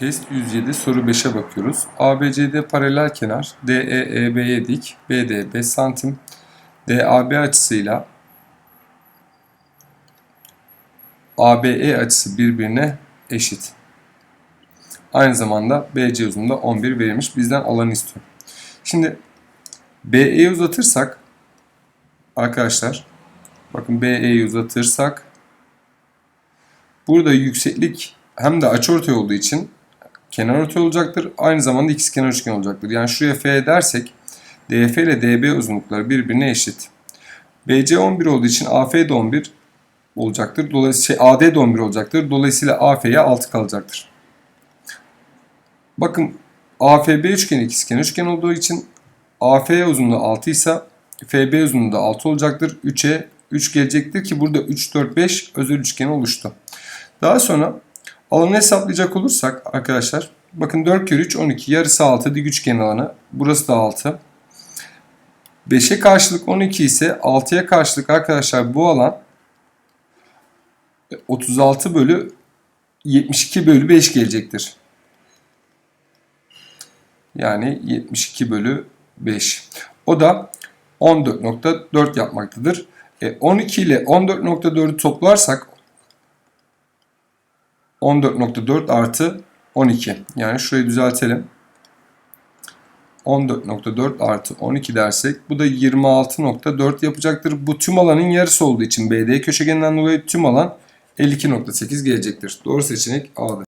Test 107 soru 5'e bakıyoruz. ABCD paralel kenar, DE EB'ye dik, BD 5 santim, DAB açısıyla ABE açısı birbirine eşit. Aynı zamanda BC uzunluğunda 11 verilmiş. Bizden alanı istiyor. Şimdi BE'yi uzatırsak arkadaşlar bakın BE'yi uzatırsak burada yükseklik hem de açıortay olduğu için kenar ortay olacaktır. Aynı zamanda ikizkenar üçgen olacaktır. Yani şuraya F dersek DF ile DB uzunlukları birbirine eşit. BC 11 olduğu için AF de 11 olacaktır. Dolayısıyla şey, AD de 11 olacaktır. Dolayısıyla AF'ye 6 kalacaktır. Bakın AFB üçgeni ikizkenar üçgen olduğu için AF uzunluğu 6 ise FB uzunluğu da 6 olacaktır. 3'e 3 gelecektir ki burada 3, 4, 5 özel üçgen oluştu. Daha sonra alanı hesaplayacak olursak arkadaşlar bakın 4 kere 3 12 yarısı 6 dik üçgen alanı. Burası da 6. 5'e karşılık 12 ise 6'ya karşılık arkadaşlar bu alan 36 bölü 72 bölü 5 gelecektir. Yani 72 bölü 5. O da 14.4 yapmaktadır. E, 12 ile 14.4'ü toplarsak 14.4 artı 12. Yani şurayı düzeltelim. 14.4 artı 12 dersek bu da 26.4 yapacaktır. Bu tüm alanın yarısı olduğu için BD köşegeninden dolayı tüm alan 52.8 gelecektir. Doğru seçenek A'dır.